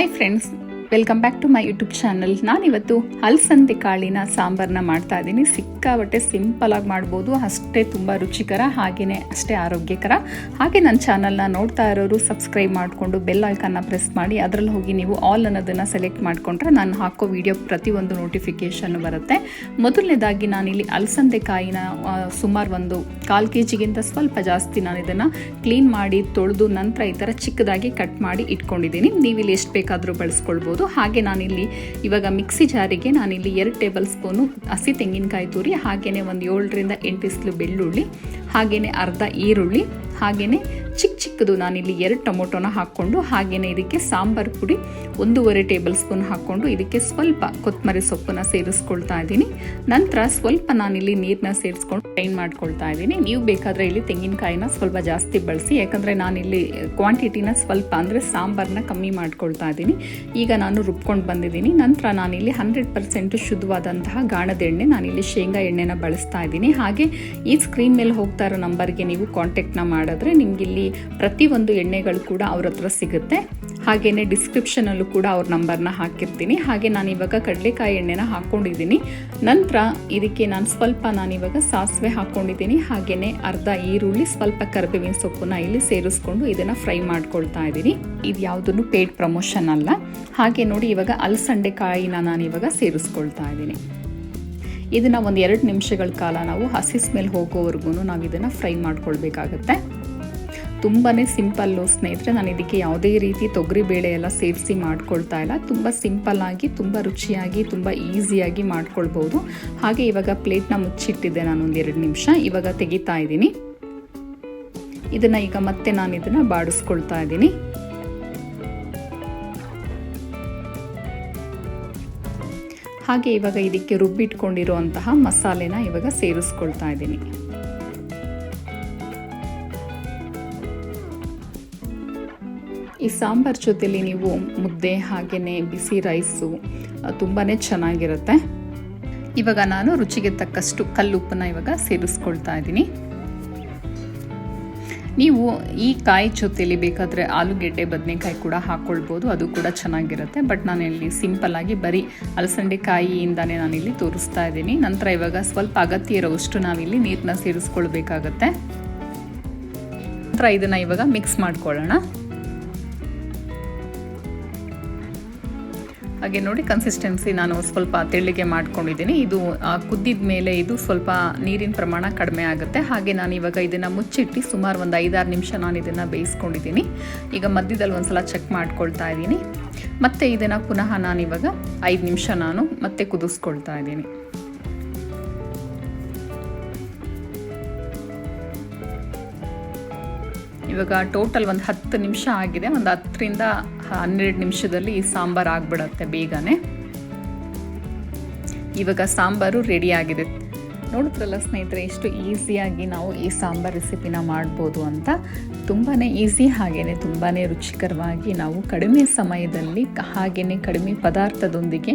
Hi friends welcome back to my YouTube channel ನಾನಿವತ್ತು ಹಲಸಂದೆ ಕಾಳಿನ ಸಾಂಬಾರನ್ನ ಮಾಡ್ತಾ ಇದ್ದೀನಿ. ಸಿಕ್ಕಾಬಟ್ಟೆ ಸಿಂಪಲ್ ಆಗಿ ಮಾಡ್ಬೋದು. ಅಷ್ಟೇ ತುಂಬ ರುಚಿಕರ ಹಾಗೆಯೇ ಅಷ್ಟೇ ಆರೋಗ್ಯಕರ. ಹಾಗೆ ನನ್ನ ಚಾನಲ್ನ ನೋಡ್ತಾ ಇರೋರು ಸಬ್ಸ್ಕ್ರೈಬ್ ಮಾಡಿಕೊಂಡು ಬೆಲ್ ಐಕನ್ನ ಪ್ರೆಸ್ ಮಾಡಿ ಅದರಲ್ಲಿ ಹೋಗಿ ನೀವು ಆಲ್ ಅನ್ನೋದನ್ನು ಸೆಲೆಕ್ಟ್ ಮಾಡಿಕೊಂಡ್ರೆ ನಾನು ಹಾಕೋ ವಿಡಿಯೋ ಪ್ರತಿಯೊಂದು ನೋಟಿಫಿಕೇಷನ್ ಬರುತ್ತೆ. ಮೊದಲನೇದಾಗಿ ನಾನಿಲ್ಲಿ ಅಲಸಂದೆ ಕಾಯಿನ ಸುಮಾರು ಒಂದು ಕಾಲು ಕೆ ಜಿಗಿಂತ ಸ್ವಲ್ಪ ಜಾಸ್ತಿ ನಾನು ಇದನ್ನು ಕ್ಲೀನ್ ಮಾಡಿ, ತೊಳೆದು ನಂತರ ಈ ಥರ ಚಿಕ್ಕದಾಗಿ ಕಟ್ ಮಾಡಿ ಇಟ್ಕೊಂಡಿದ್ದೀನಿ. ನೀವು ಇಲ್ಲಿ ಎಷ್ಟು ಬೇಕಾದರೂ ಬಳಸ್ಕೊಳ್ಬೋದು. ಹಾಗೆ ನಾನಿಲ್ಲಿ ಇವಾಗ ಮಿಕ್ಸಿ ಜಾರಿಗೆ ನಾನಿಲ್ಲಿ ಎರಡು ಟೇಬಲ್ ಸ್ಪೂನು ಹಸಿ ತೆಂಗಿನಕಾಯಿ ತುರಿ ಹಾಗೆಯೇ ಒಂದು ಏಳರಿಂದ ಎಂಟು ಇಸ್ಲು ಬೆಳ್ಳುಳ್ಳಿ ಹಾಗೆಯೇ ಅರ್ಧ ಈರುಳ್ಳಿ ಹಾಗೆಯೇ ಚಿಕ್ಕ ಚಿಕ್ಕದು ನಾನಿಲ್ಲಿ ಎರಡು ಟೊಮೊಟೊನ ಹಾಕ್ಕೊಂಡು ಹಾಗೆಯೇ ಇದಕ್ಕೆ ಸಾಂಬಾರು ಪುಡಿ, ಒಂದೂವರೆ ಟೇಬಲ್ ಸ್ಪೂನ್ ಹಾಕ್ಕೊಂಡು ಇದಕ್ಕೆ ಸ್ವಲ್ಪ ಕೊತ್ತಂಬರಿ ಸೊಪ್ಪನ್ನ ಸೇರಿಸ್ಕೊಳ್ತಾ ಇದ್ದೀನಿ. ನಂತರ ಸ್ವಲ್ಪ ನಾನಿಲ್ಲಿ ನೀರನ್ನ ಸೇರಿಸ್ಕೊಂಡು ಗ್ರೈಂಡ್ ಮಾಡ್ಕೊಳ್ತಾ ಇದ್ದೀನಿ. ನೀವು ಬೇಕಾದರೆ ಇಲ್ಲಿ ತೆಂಗಿನಕಾಯಿನ ಸ್ವಲ್ಪ ಜಾಸ್ತಿ ಬಳಸಿ, ಯಾಕಂದರೆ ನಾನಿಲ್ಲಿ ಕ್ವಾಂಟಿಟಿನ ಸ್ವಲ್ಪ ಅಂದರೆ ಸಾಂಬಾರನ್ನ ಕಮ್ಮಿ ಮಾಡ್ಕೊಳ್ತಾ ಇದ್ದೀನಿ. ಈಗ ನಾನು ರುಬ್ಕೊಂಡು ಬಂದಿದ್ದೀನಿ. ನಂತರ ನಾನಿಲ್ಲಿ ಹಂಡ್ರೆಡ್ ಪರ್ಸೆಂಟ್ ಶುದ್ಧವಾದಂತಹ ಗಾಣದ ಎಣ್ಣೆ, ನಾನಿಲ್ಲಿ ಶೇಂಗಾ ಎಣ್ಣೆನ ಬಳಸ್ತಾ ಇದ್ದೀನಿ. ಹಾಗೆ ಈ ಸ್ಕ್ರೀನ್ ಮೇಲೆ ಹೋಗ್ತಾ ಇರೋ ನಂಬರ್ಗೆ ನೀವು ಕಾಂಟ್ಯಾಕ್ಟ್ನ ಮಾಡಿದ್ರೆ ನಿಮ್ಗೆ ಇಲ್ಲಿ ಪ್ರತಿಯೊಂದು ಎಣ್ಣೆಗಳು ಕೂಡ ಅವ್ರ ಹತ್ರ ಸಿಗುತ್ತೆ. ಹಾಗೆಯೇ ಡಿಸ್ಕ್ರಿಪ್ಷನಲ್ಲೂ ಕೂಡ ಅವ್ರ ನಂಬರ್ನ ಹಾಕಿರ್ತೀನಿ. ಹಾಗೆ ನಾನು ಇವಾಗ ಕಡಲೆಕಾಯಿ ಎಣ್ಣೆನ ಹಾಕ್ಕೊಂಡಿದ್ದೀನಿ ನಂತರ ಇದಕ್ಕೆ ನಾನು ಸ್ವಲ್ಪ ನಾನಿವಾಗ ಸಾಸಿವೆ ಹಾಕ್ಕೊಂಡಿದ್ದೀನಿ ಹಾಗೆಯೇ ಅರ್ಧ ಈರುಳ್ಳಿ, ಸ್ವಲ್ಪ ಕರಿಬೇವಿನ ಸೊಪ್ಪನ್ನ ಇಲ್ಲಿ ಸೇರಿಸ್ಕೊಂಡು ಇದನ್ನು ಫ್ರೈ ಮಾಡ್ಕೊಳ್ತಾ ಇದ್ದೀನಿ. ಇದು ಯಾವುದನ್ನು ಪೇಡ್ ಪ್ರಮೋಷನ್ ಅಲ್ಲ. ಹಾಗೆ ನೋಡಿ ಇವಾಗ ಅಲಸಂಡೆ ಕಾಯಿನ ನಾನು ಇವಾಗ ಸೇರಿಸ್ಕೊಳ್ತಾ ಇದ್ದೀನಿ. ಇದನ್ನು ಒಂದು ಎರಡು ನಿಮಿಷಗಳ ಕಾಲ ನಾವು ಹಸಿ ಸ್ಮೆಲ್ ಹೋಗೋವರೆಗೂ ನಾವು ಇದನ್ನು ಫ್ರೈ ಮಾಡ್ಕೊಳ್ಬೇಕಾಗತ್ತೆ. ತುಂಬಾ ಸಿಂಪಲ್ಲು ಸ್ನೇಹಿತರೆ, ನಾನು ಇದಕ್ಕೆ ಯಾವುದೇ ರೀತಿ ತೊಗರಿ ಬೇಳೆ ಎಲ್ಲ ಸೇರಿಸಿ ಮಾಡ್ಕೊಳ್ತಾ ಇಲ್ಲ. ತುಂಬ ಸಿಂಪಲ್ಲಾಗಿ ತುಂಬ ರುಚಿಯಾಗಿ, ತುಂಬ ಈಸಿಯಾಗಿ ಮಾಡ್ಕೊಳ್ಬೋದು. ಹಾಗೆ ಇವಾಗ ಪ್ಲೇಟ್ನ ಮುಚ್ಚಿಟ್ಟಿದ್ದೆ ನಾನು ಒಂದು ಎರಡು ನಿಮಿಷ. ಇವಾಗ ತೆಗಿತಾ ಇದ್ದೀನಿ. ಇದನ್ನು ಈಗ ಮತ್ತೆ ನಾನು ಇದನ್ನು ಬಾಡಿಸ್ಕೊಳ್ತಾ ಇದ್ದೀನಿ. ಹಾಗೆ ಇವಾಗ ಇದಕ್ಕೆ ರುಬ್ಬಿಟ್ಕೊಂಡಿರುವಂತಹ ಮಸಾಲೆನ ಇವಾಗ ಸೇರಿಸ್ಕೊಳ್ತಾ ಇದ್ದೀನಿ. ಈ ಸಾಂಬಾರ್ ಜೊತೆಲಿ ನೀವು ಮುದ್ದೆ ಹಾಗೆಯೇ ಬಿಸಿ ರೈಸು ತುಂಬಾ ಚೆನ್ನಾಗಿರುತ್ತೆ. ಇವಾಗ ನಾನು ರುಚಿಗೆ ತಕ್ಕಷ್ಟು ಕಲ್ಲುಪ್ಪನ್ನ ಇವಾಗ ಸೇರಿಸ್ಕೊಳ್ತಾ ಇದ್ದೀನಿ. ನೀವು ಈ ಕಾಯಿ ಜೊತೆಲಿ ಬೇಕಾದರೆ ಆಲೂಗೆಡ್ಡೆ, ಬದನೆಕಾಯಿ ಕೂಡ ಹಾಕ್ಕೊಳ್ಬೋದು ಅದು ಕೂಡ ಚೆನ್ನಾಗಿರುತ್ತೆ. ಬಟ್ ನಾನು ಇಲ್ಲಿ ಸಿಂಪಲ್ಲಾಗಿ ಬರೀ ಅಲಸಂಡೆ ಕಾಯಿಯಿಂದನೇ ನಾನಿಲ್ಲಿ ತೋರಿಸ್ತಾ ಇದ್ದೀನಿ. ನಂತರ ಇವಾಗ ಸ್ವಲ್ಪ ಅಗತ್ಯ ಇರೋವಷ್ಟು ನಾವಿಲ್ಲಿ ನೀರನ್ನ ಸೇರಿಸ್ಕೊಳ್ಬೇಕಾಗತ್ತೆ. ನಂತರ ಇದನ್ನು ಇವಾಗ ಮಿಕ್ಸ್ ಮಾಡ್ಕೊಳ್ಳೋಣ. ಹಾಗೆ ನೋಡಿ ಕನ್ಸಿಸ್ಟೆನ್ಸಿ ನಾನು ಸ್ವಲ್ಪ ತೆಳ್ಳಿಗೆ ಮಾಡ್ಕೊಂಡಿದ್ದೀನಿ. ಇದು ಕುದ್ದಿದ ಮೇಲೆ ಇದು ಸ್ವಲ್ಪ ನೀರಿನ ಪ್ರಮಾಣ ಕಡಿಮೆ ಆಗುತ್ತೆ. ಹಾಗೆ ನಾನು ಇವಾಗ ಇದನ್ನು ಮುಚ್ಚಿಟ್ಟು ಸುಮಾರು ಒಂದು ಐದಾರು ನಿಮಿಷ ನಾನು ಇದನ್ನು ಬೇಯಿಸ್ಕೊಂಡಿದ್ದೀನಿ. ಈಗ ಮಧ್ಯದಲ್ಲಿ ಒಂದು ಸಲ ಚೆಕ್ ಮಾಡ್ಕೊಳ್ತಾ ಇದ್ದೀನಿ. ಮತ್ತು ಇದನ್ನು ಪುನಃ ನಾನು ಇವಾಗ ಐದು ನಿಮಿಷ ನಾನು ಮತ್ತೆ ಕುದಿಸ್ಕೊಳ್ತಾ ಇದ್ದೀನಿ. ಇವಾಗ ಟೋಟಲ್ ಒಂದು ಹತ್ತು ನಿಮಿಷ ಆಗಿದೆ. ಒಂದು ಹತ್ತರಿಂದ ಹನ್ನೆರಡು ನಿಮಿಷದಲ್ಲಿ ಸಾಂಬಾರು ಆಗಿಬಿಡತ್ತೆ ಬೇಗನೆ. ಇವಾಗ ಸಾಂಬಾರು ರೆಡಿ ಆಗಿದೆ. ನೋಡಿದ್ರಲ್ಲ ಸ್ನೇಹಿತರೆ ಎಷ್ಟು ಈಸಿಯಾಗಿ ನಾವು ಈ ಸಾಂಬಾರು ರೆಸಿಪಿನ ಮಾಡ್ಬೋದು ಅಂತ. ತುಂಬಾ ಈಸಿ ಹಾಗೆಯೇ ತುಂಬಾ ರುಚಿಕರವಾಗಿ ನಾವು ಕಡಿಮೆ ಸಮಯದಲ್ಲಿ ಹಾಗೆಯೇ ಕಡಿಮೆ ಪದಾರ್ಥದೊಂದಿಗೆ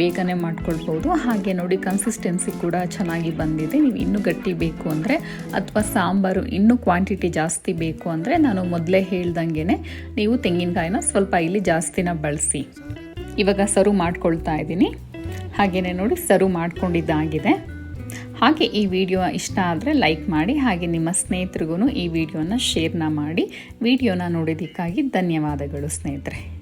ಬೇಗನೆ ಮಾಡ್ಕೊಳ್ಬೋದು. ಹಾಗೆ ನೋಡಿ ಕನ್ಸಿಸ್ಟೆನ್ಸಿ ಕೂಡ ಚೆನ್ನಾಗಿ ಬಂದಿದೆ. ನೀವು ಇನ್ನೂ ಗಟ್ಟಿ ಬೇಕು ಅಂದರೆ, ಅಥವಾ ಸಾಂಬಾರು ಇನ್ನೂ ಕ್ವಾಂಟಿಟಿ ಜಾಸ್ತಿ ಬೇಕು ಅಂದರೆ, ನಾನು ಮೊದಲೇ ಹೇಳ್ದಂಗೆ ನೀವು ತೆಂಗಿನಕಾಯಿನ ಸ್ವಲ್ಪ ಇಲ್ಲಿ ಜಾಸ್ತಿನ ಬಳಸಿ. ಇವಾಗ ಸರ್ವ್ ಮಾಡ್ಕೊಳ್ತಾ ಇದ್ದೀನಿ. ಹಾಗೆಯೇ ನೋಡಿ, ಸರ್ವ್ ಮಾಡ್ಕೊಂಡಿದ್ದಾಗಿದೆ. ಹಾಗೆ ಈ ವಿಡಿಯೋ ಇಷ್ಟ ಆದರೆ ಲೈಕ್ ಮಾಡಿ, ಹಾಗೆ ನಿಮ್ಮ ಸ್ನೇಹಿತರಿಗೂ ಈ ವಿಡಿಯೋನ ಶೇರ್ನ ಮಾಡಿ. ವಿಡಿಯೋನ ನೋಡಿದ್ದಕ್ಕಾಗಿ ಧನ್ಯವಾದಗಳು ಸ್ನೇಹಿತರೆ.